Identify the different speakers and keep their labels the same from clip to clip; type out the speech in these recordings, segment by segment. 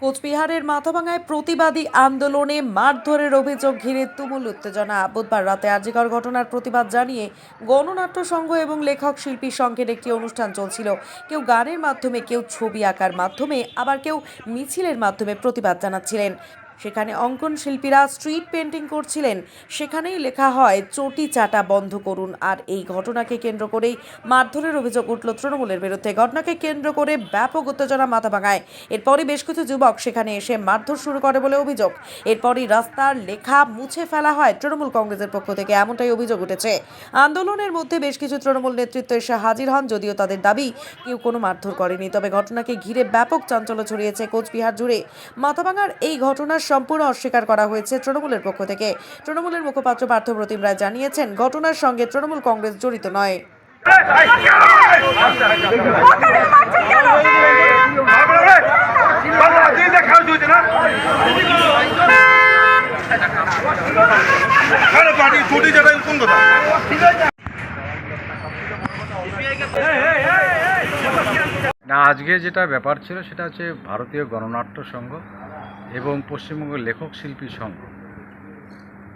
Speaker 1: কোচবিহারের মাথাভাঙায় প্রতিবাদী আন্দোলনে মারধরের অভিযোগ ঘিরে তুমুল উত্তেজনা। বুধবার রাতে আর্জিকর ঘটনার প্রতিবাদ জানিয়ে গণনাট্য সংঘ এবং লেখক শিল্পী সংঘের একটি অনুষ্ঠান চলছিল। কেউ গানের মাধ্যমে, কেউ ছবি আঁকার মাধ্যমে, আবার কেউ মিছিলের মাধ্যমে প্রতিবাদ জানাচ্ছিলেন। সেখানে অঙ্কন শিল্পীরা স্ট্রিট পেন্টিং করছিলেন। সেখানেই লেখা হয়, চটি চাটা বন্ধ করুন। আর এই ঘটনাকে কেন্দ্র করেই মারধরের অভিযোগ উঠল তৃণমূলের বিরুদ্ধে। ঘটনাকে কেন্দ্র করে ব্যাপক উত্তেজনা মাথা ভাঙায় এরপরই বেশ কিছু যুবক সেখানে এসে মারধর শুরু করে বলে অভিযোগ। এরপরই রাস্তার লেখা মুছে ফেলা হয় তৃণমূল কংগ্রেসের পক্ষ থেকে, এমনটাই অভিযোগ উঠেছে। আন্দোলনের মধ্যে বেশ কিছু তৃণমূল নেতৃত্ব এসে হাজির হন, যদিও তাদের দাবি কেউ কোনো মারধর করেনি। তবে ঘটনাকে ঘিরে ব্যাপক চাঞ্চল্য ছড়িয়েছে কোচবিহার জুড়ে। মাথাভাঙার এই ঘটনার সম্পূর্ণ অস্বীকার করা হয়েছে তৃণমূলের পক্ষ থেকে। তৃণমূলের মুখপাত্র পার্থপ্রতিম রায় জানিয়েছেন, ঘটনার সঙ্গে তৃণমূল কংগ্রেস জড়িত নয়।
Speaker 2: না, আজকে যেটা ব্যাপার ছিল সেটা হচ্ছে ভারতীয় গণনাট্য সংঘ এবং পশ্চিমবঙ্গ লেখক শিল্পী সংঘ।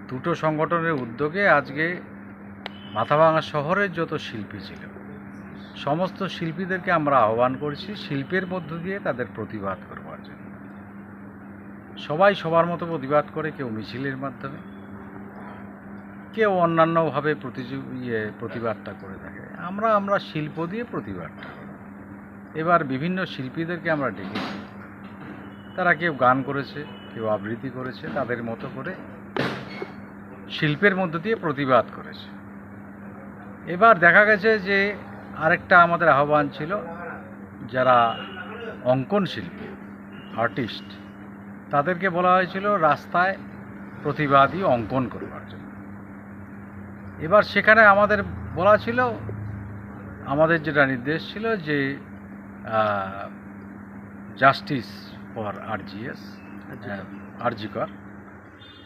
Speaker 2: দুটো সংগঠনের উদ্যোগে আজকে মাথাভাঙা শহরের যত শিল্পী ছিল সমস্ত শিল্পীদেরকে আমরা আহ্বান করছি শিল্পের মধ্য দিয়ে তাদের প্রতিবাদ করবার জন্য। সবাই সবার মতো প্রতিবাদ করে, কেউ মিছিলের মাধ্যমে, কেউ অন্যান্যভাবে প্রতিযোগ ইয়ে প্রতিবাদটা করে থাকে। আমরা আমরা শিল্প দিয়ে প্রতিবাদটা এবার বিভিন্ন শিল্পীদেরকে আমরা ডেকেছি। তারা কেউ গান করেছে, কেউ আবৃত্তি করেছে, তাদের মতো করে শিল্পের মধ্য দিয়ে প্রতিবাদ করেছে। এবার দেখা গেছে যে আরেকটা আমাদের আহ্বান ছিল, যারা অঙ্কন শিল্পী, আর্টিস্ট, তাদেরকে বলা হয়েছিল রাস্তায় প্রতিবাদী অঙ্কন করবার জন্য। এবার সেখানে আমাদের বলা ছিল, আমাদের যেটা নির্দেশ ছিল যে জাস্টিস ফর আরজিএস আরজিকর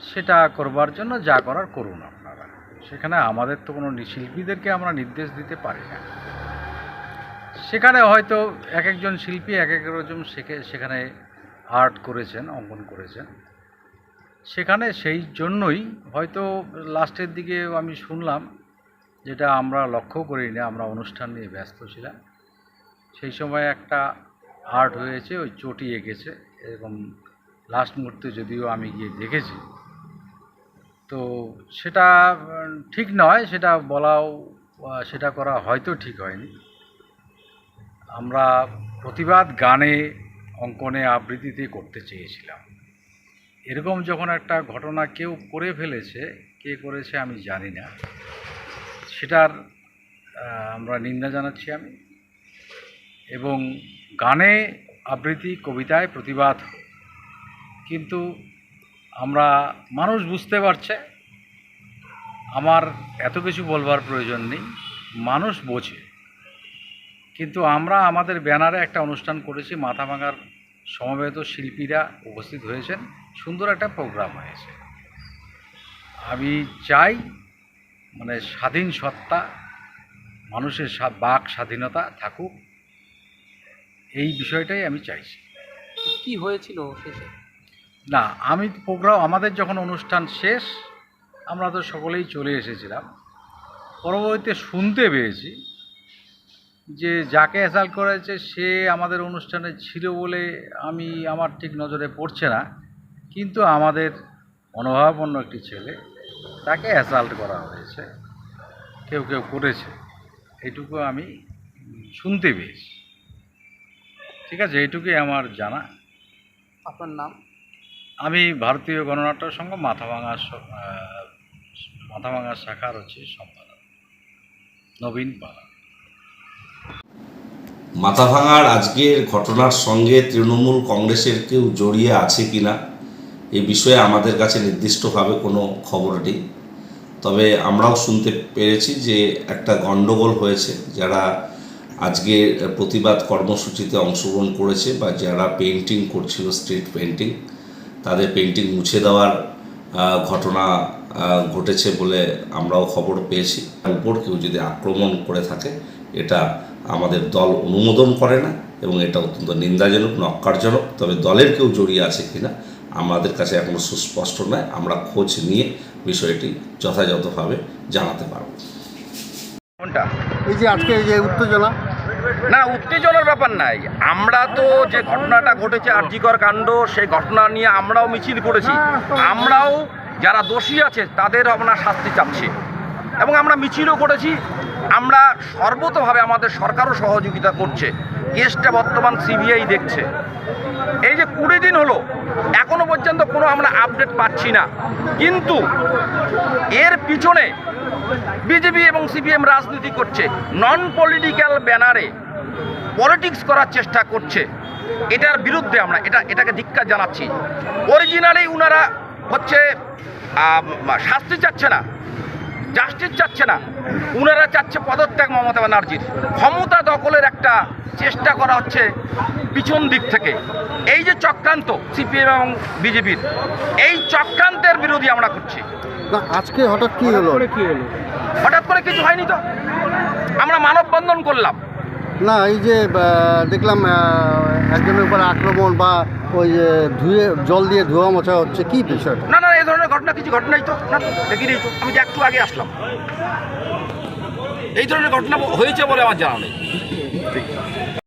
Speaker 2: সেটা করবার জন্য যা করার করুন আপনারা। সেখানে আমাদের তো কোনো শিল্পীদেরকে আমরা নির্দেশ দিতে পারি না। সেখানে হয়তো এক একজন শিল্পী এক এক রকম সেখে- সেখানে আর্ট করেছেন অঙ্কন করেছেন। সেখানে সেই জন্যই হয়তো লাস্টের দিকে আমি শুনলাম যেটা আমরা লক্ষ্য করিনি আমরা অনুষ্ঠান নিয়ে ব্যস্ত ছিলাম। সেই সময় একটা আর্ট হয়েছে, ওই চটি এঁকেছে এরকম লাস্ট মুহূর্তে যদিও আমি গিয়ে দেখেছি। তো সেটা ঠিক নয়, সেটা বলাও সেটা করা হয়তো ঠিক হয়নি। আমরা প্রতিবাদ গানে, অঙ্কনে আবৃত্তিতে করতে চেয়েছিলাম। এরকম যখন একটা ঘটনা কেউ করে ফেলেছে, কে করেছে আমি জানি না। সেটার আমরা নিন্দা জানাচ্ছি আমি। এবং গানে আবৃত্তি, কবিতায় প্রতিবাদ। কিন্তু আমরা মানুষ বুঝতে পারছে, আমার এত কিছু বলবার প্রয়োজন নেই, মানুষ বোঝে। কিন্তু আমরা আমাদের ব্যানারে একটা অনুষ্ঠান করেছি মাথা ভাঙার সমবেত শিল্পীরা উপস্থিত হয়েছেন। সুন্দর একটা প্রোগ্রাম হয়েছে। আমি চাই মানে স্বাধীন সত্তা, মানুষের বাক স্বাধীনতা থাকুক। এই বিষয়টাই আমি চাইছি।
Speaker 3: কি হয়েছিল শেষে?
Speaker 2: না আমি প্রোগ্রাম আমাদের যখন অনুষ্ঠান শেষ আমরা তো সকলেই চলে এসেছিলাম। পরবর্তীতে শুনতে পেয়েছি যে যাকে অ্যাসাল্ট করেছে সে আমাদের অনুষ্ঠানে ছিল বলে আমি আমার ঠিক নজরে পড়ছে না। কিন্তু আমাদের মনোভাবাপন্ন একটি ছেলে তাকে অ্যাসাল্ট করা হয়েছে। কেউ কেউ করেছে। এটুকু আমি শুনতে পেয়েছি। ঠিক আছে এইটুকুই আমার জানা।
Speaker 3: আপনার নাম?
Speaker 2: আমি ভারতীয় গণনাট্য সংঘ মাথাভাঙা মাথাভাঙা শাখার হচ্ছে সম্পাদক নবীন পালা
Speaker 4: মাথাভাঙার আজকের ঘটনার সঙ্গে তৃণমূল কংগ্রেসের কেউ জড়িয়ে আছে কি না এ বিষয়ে আমাদের কাছে নির্দিষ্টভাবে কোনো খবর নেই। তবে আমরাও শুনতে পেরেছি যে একটা গণ্ডগোল হয়েছে যারা আজকে প্রতিবাদ কর্মসূচিতে অংশগ্রহণ করেছে বা যারা পেন্টিং করছিল স্ট্রিট পেন্টিং তাদের পেন্টিং মুছে দেওয়ার ঘটনা ঘটেছে বলে আমরাও খবর পেয়েছি। তার উপর কেউ যদি আক্রমণ করে থাকে, এটা আমাদের দল অনুমোদন করে না এবং এটা অত্যন্ত নিন্দাজনক নক্কারজনক তবে দলের কেউ জড়িয়ে আছে কিনা, আমাদের কাছে এখনও সুস্পষ্ট নয়। আমরা খোঁজ নিয়ে বিষয়টি যথাযথভাবে জানাতে পারব।
Speaker 5: এই যে আজকে এই যে উত্তেজনা।
Speaker 6: না, উত্তেজনার ব্যাপার নাই। আমরা তো যে ঘটনাটা ঘটেছে আর্যিকর কাণ্ড, সেই ঘটনা নিয়ে আমরাও মিছিল করেছি। আমরাও যারা দোষী আছে, তাদের আমরা শাস্তি চাচ্ছি। এবং আমরা মিছিলও করেছি। আমরা সর্বতভাবে আমাদের সরকারও সহযোগিতা করছে। কেসটা বর্তমান সিবিআই দেখছে। এই যে কুড়ি দিন হলো, এখনও পর্যন্ত কোনো আমরা আপডেট পাচ্ছি না। কিন্তু এর পিছনে বিজেপি এবং সিপিএম রাজনীতি করছে নন পলিটিক্যাল ব্যানারে পলিটিক্স করার চেষ্টা করছে। এটার বিরুদ্ধে আমরা, এটা, এটাকে ধিক্কার জানাচ্ছি। অরিজিনালি উনারা হচ্ছে শাস্তি চাচ্ছে না জাস্টিস চাচ্ছে না। উনারা চাচ্ছে পদত্যাগ মমতা ব্যানার্জির। ক্ষমতা দখলের একটা চেষ্টা করা হচ্ছে পিছন দিক থেকে। এই যে চক্রান্ত সিপিএম এবং বিজেপির, এই চক্রান্তের বিরোধী আমরা করছি।
Speaker 5: না আজকে হঠাৎ কি হলো?
Speaker 6: হঠাৎ করে কিছু হয়নি তো? আমরা মানববন্ধন করলাম।
Speaker 5: না এই যে দেখলাম একজনের উপর আক্রমণ বা ওই যে ধুয়ে জল দিয়ে ধোয়া মোছা হচ্ছে কি বিষয়টা
Speaker 6: না না এই ধরনের ঘটনা কিছু ঘটনাই তো। না তো, দেখিনি তো। আমি যে একটু আগে আসলাম। এই ধরনের ঘটনা হয়েছে বলে আমার জানা নেই।